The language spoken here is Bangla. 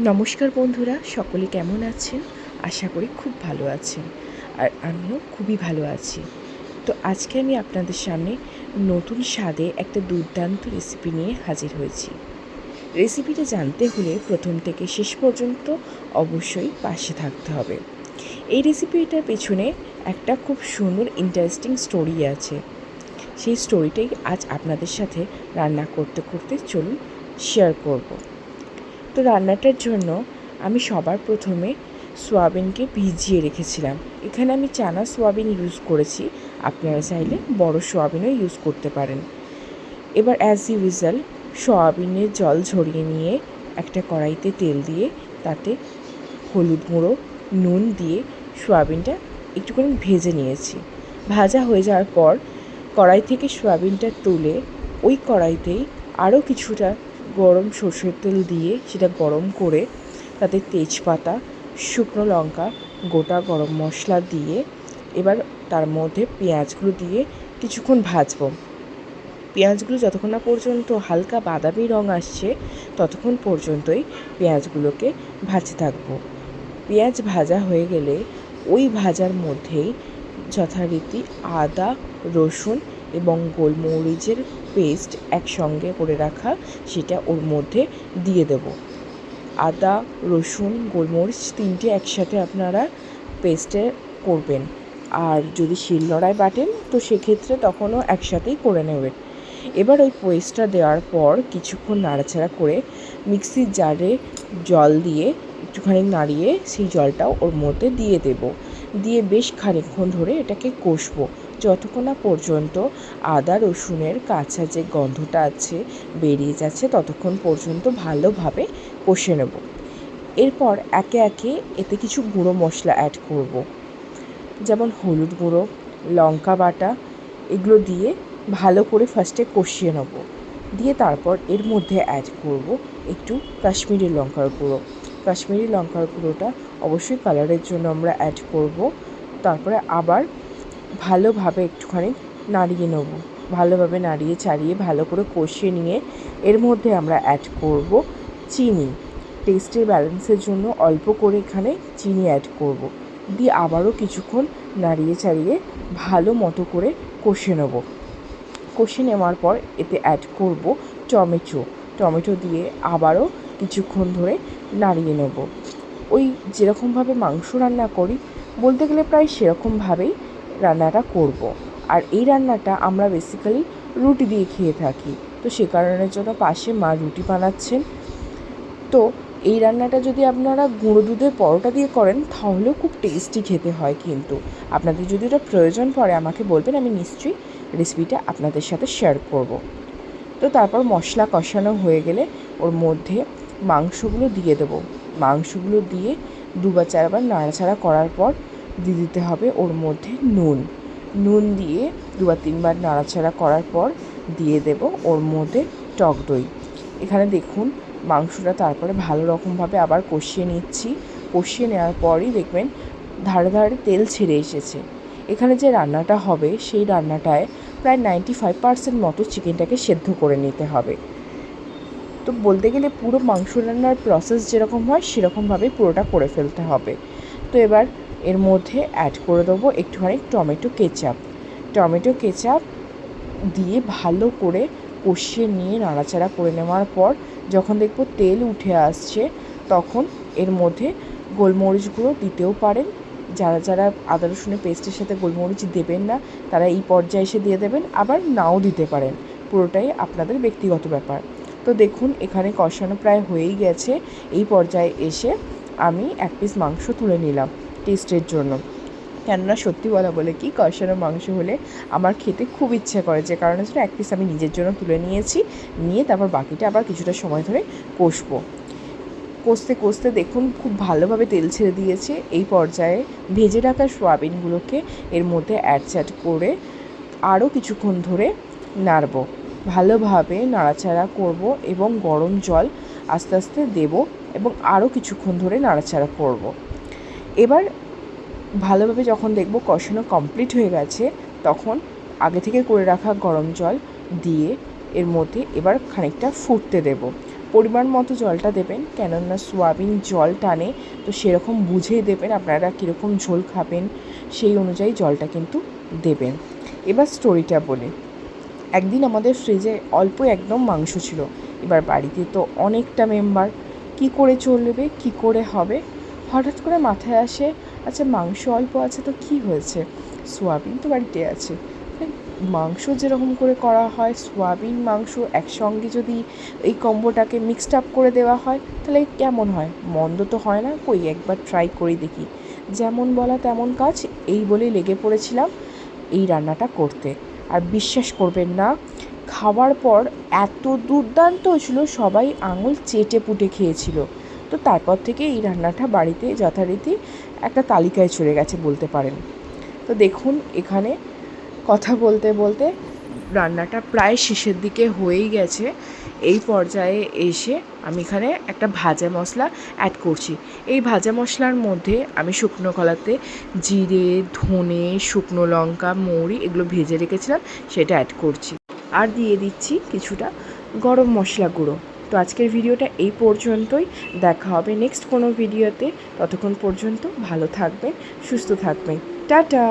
নমস্কার বন্ধুরা, সকলে কেমন আছেন? আশা করি খুব ভালো আছেন। আর আমিও খুবই ভালো আছি। তো আজকে আমি আপনাদের সামনে নতুন স্বাদে একটা দুর্দান্ত রেসিপি নিয়ে হাজির হয়েছি। রেসিপিটা জানতে হলে প্রথম থেকে শেষ পর্যন্ত অবশ্যই পাশে থাকতে হবে। এই রেসিপিটার পেছনে একটা খুব সুন্দর ইন্টারেস্টিং স্টোরি আছে। সেই স্টোরিটাই আজ আপনাদের সাথে রান্না করতে করতে চলুন শেয়ার করব। তো রান্নাটার জন্য আমি সবার প্রথমে সোয়াবিনকে ভিজিয়ে রেখেছিলাম। এখানে আমি চানা সোয়াবিন ইউজ করেছি। আপনারা চাইলে বড় সোয়াবিনও ইউজ করতে পারেন। এবার অ্যাজ ইউজুয়াল সোয়াবিনের জল ঝরিয়ে নিয়ে একটা কড়াইতে তেল দিয়ে তাতে হলুদ গুঁড়ো, নুন দিয়ে সোয়াবিনটা একটুখানি ভেজে নিয়েছি। ভাজা হয়ে যাওয়ার পর কড়াই থেকে সোয়াবিনটা তুলে ওই কড়াইতেই আরও কিছুটা গরম সর্ষের তেল দিয়ে সেটা গরম করে তাতে তেজপাতা, শুকনো লঙ্কা, গোটা গরম মশলা দিয়ে এবার তার মধ্যে পেঁয়াজগুলো দিয়ে কিছুক্ষণ ভাজবো। পেঁয়াজগুলো যতক্ষণ না পর্যন্ত হালকা বাদামি রঙ আসছে, ততক্ষণ পর্যন্তই পেঁয়াজগুলোকে ভাজতে থাকব। পেঁয়াজ ভাজা হয়ে গেলে ওই ভাজার মধ্যেই যথারীতি আদা, রসুন এবং গোলমরিচের পেস্ট একসঙ্গে করে রাখা, সেটা ওর মধ্যে দিয়ে দেব। আদা, রসুন, গোলমরিচ তিনটে একসাথে আপনারা পেস্টে করবেন। আর যদি শিলনোড়ায় বাটেন, তো সেক্ষেত্রে তখনও একসাথেই করে নেবেন। এবার ওই পেস্টটা দেওয়ার পর কিছুক্ষণ নাড়াচাড়া করে মিক্সির জারে জল দিয়ে একটুখানি নাড়িয়ে সেই জলটাও ওর মধ্যে দিয়ে দেব। দিয়ে বেশ খানিকক্ষণ ধরে এটাকে কষবো। যতক্ষণ না পর্যন্ত আদা রসুনের কাঁচা যে গন্ধটা আছে বেরিয়ে যাচ্ছে, ততক্ষণ পর্যন্ত ভালোভাবে কষে নেব। এরপর একে একে এতে কিছু গুঁড়ো মশলা অ্যাড করব। যেমন হলুদ গুঁড়ো, লঙ্কা বাটা, এগুলো দিয়ে ভালো করে ফার্স্টে কষিয়ে নেব। দিয়ে তারপর এর মধ্যে অ্যাড করব একটু কাশ্মীরি লঙ্কার গুঁড়ো। কাশ্মীরি লঙ্কার গুঁড়োটা অবশ্যই কালারের জন্য আমরা অ্যাড করব। তারপরে আবার ভালোভাবে একটুখানি নাড়িয়ে নেব। ভালোভাবে নাড়িয়ে চাড়িয়ে ভালো করে কষিয়ে নিয়ে এর মধ্যে আমরা অ্যাড করব চিনি। টেস্টের ব্যালেন্সের জন্য অল্প করে এখানে চিনি অ্যাড করব। দিয়ে আবারও কিছুক্ষণ নাড়িয়ে চাড়িয়ে ভালো মতো করে কষে নেব। কষে নেওয়ার পর এতে অ্যাড করব টমেটো। টমেটো দিয়ে আবারও কিছুক্ষণ ধরে নাড়িয়ে নেব। ওই যেরকমভাবে মাংস রান্না করি, বলতে গেলে প্রায় সেরকমভাবেই রান্নাটা করব। আর এই রান্নাটা আমরা বেসিক্যালি রুটি দিয়ে খেয়ে থাকি। তো সে কারণের জন্য পাশে মা রুটি বানাচ্ছেন। তো এই রান্নাটা যদি আপনারা গুঁড়ো দুধের পরোটা দিয়ে করেন, তাহলেও খুব টেস্টি খেতে হয় কিন্তু। আপনাদের যদি ওটা প্রয়োজন পড়ে, আমাকে বলবেন, আমি নিশ্চয়ই রেসিপিটা আপনাদের সাথে শেয়ার করব। তো তারপর মশলা কষানো হয়ে গেলে ওর মধ্যে মাংসগুলো দিয়ে দেবো। মাংসগুলো দিয়ে দুবার চারবার নাড়াচাড়া করার পর দিয়ে দিতে হবে ওর মধ্যে নুন। নুন দিয়ে দুবার তিনবার নাড়াচাড়া করার পর দিয়ে দেব ওর মধ্যে টক দই। এখানে দেখুন মাংসটা তারপরে ভালো রকমভাবে আবার কষিয়ে নিচ্ছি। কষিয়ে নেওয়ার পরই দেখবেন ধারে ধারে তেল ছেড়ে এসেছে। এখানে যে রান্নাটা হবে সেই রান্নাটায় প্রায় নাইনটি ফাইভ পার্সেন্ট মতো চিকেনটাকে সেদ্ধ করে নিতে হবে। তো বলতে গেলে পুরো মাংস রান্নার প্রসেস যেরকম হয় সেরকমভাবেই পুরোটা করে ফেলতে হবে। তো এবার এর মধ্যে অ্যাড করে দেবো একটুখানি টমেটো কেচাপ টমেটো কেচাপ দিয়ে ভালো করে কষিয়ে নিয়ে নাড়াচাড়া করে নেওয়ার পর যখন দেখব তেল উঠে আসছে, তখন এর মধ্যে গোলমরিচ গুঁড়ো দিতেও পারেন। যারা যারা আদা, রসুনের পেস্টের সাথে গোলমরিচ দেবেন না, তারা এই পর্যায়ে এসে দিয়ে দেবেন, আবার নাও দিতে পারেন। পুরোটাই আপনাদের ব্যক্তিগত ব্যাপার। তো দেখুন, এখানে কষানো প্রায় হয়েই গেছে। এই পর্যায়ে এসে আমি এক পিস মাংস তুলে নিলাম। টেস্টের জন্য। কেননা সত্যি বলা বলে কি, কষানো মাংস হলে আমার খেতে খুব ইচ্ছে করে। যে কারণে জন্য এক পিস আমি নিজের জন্য তুলে নিয়েছি, নিয়ে তারপর বাকিটা আবার কিছুটা সময় ধরে কষবো। কষতে কষতে দেখুন, খুব ভালোভাবে তেল ছেড়ে দিয়েছে। এই পর্যায়ে ভেজে রাখা সোয়াবিনগুলোকে এর মধ্যে অ্যাড করে আরও কিছুক্ষণ ধরে নাড়ব। ভালোভাবে নাড়াচাড়া করব এবং গরম জল আস্তে আস্তে দেব এবং আরও কিছুক্ষণ ধরে নাড়াচাড়া করব। এবার ভালোভাবে যখন দেখব কষানো কমপ্লিট হয়ে গেছে, তখন আগে থেকে করে রাখা গরম জল দিয়ে এর মধ্যে এবার খানিকটা ফুটতে দেব। পরিমাণ মতো জলটা দেবেন, কেননা সোয়াবিন জল টানে, তো সেরকম বুঝেই দেবেন আপনারা কীরকম ঝোল খাবেন, সেই অনুযায়ী জলটা কিন্তু দেবেন। এবার স্টোরিটা বলি। একদিন আমাদের ফ্রিজে অল্প একদম মাংস ছিল। এবার বাড়িতে তো অনেকটা মেম্বার কি করে চলবে, কি করে হবে হঠাৎ করে মাথায় আসে আচ্ছা মাংস অল্প আছে তো কি হয়েছে? সোয়াবিন তো বাড়িতে আছে। মাংস যেরকম করে করা হয়, সোয়াবিন, মাংস একসঙ্গে যদি এই কম্বোটাকে মিক্সড আপ করে দেওয়া হয়, তাহলে কেমন হয়? মন্দ তো হয় না, কই একবার ট্রাই করে দেখি। যেমন বলা তেমন কাজ, এই বলেই লেগে পড়েছিলাম এই রান্নাটা করতে। আর বিশ্বাস করবেন না, খাওয়ার পর এত দুর্দান্ত ছিল, সবাই আঙুল চেটে পুটে খেয়েছিল। তো তারপর থেকে এই রান্নাটা বাড়িতে যথারীতি একটা তালিকায় চলে গেছে বলতে পারেন। তো দেখুন, এখানে কথা বলতে বলতে রান্নাটা প্রায় শেষের দিকে হয়েই গেছে। এই পর্যায়ে এসে আমি এখানে একটা ভাজা মশলা অ্যাড করছি। এই ভাজা মশলার মধ্যে আমি শুকনো কলাতে জিরে, ধনে, শুকনো লঙ্কা, মৌরি এগুলো ভেজে রেখেছিলাম, সেটা অ্যাড করছি। আর দিয়ে দিচ্ছি কিছুটা গরম মশলা গুঁড়ো। তো আজকের ভিডিওটা এই পর্যন্তই। দেখা হবে নেক্সট কোনো ভিডিওতে ততক্ষণ পর্যন্ত ভালো থাকবেন, সুস্থ থাকবেন। টাটা!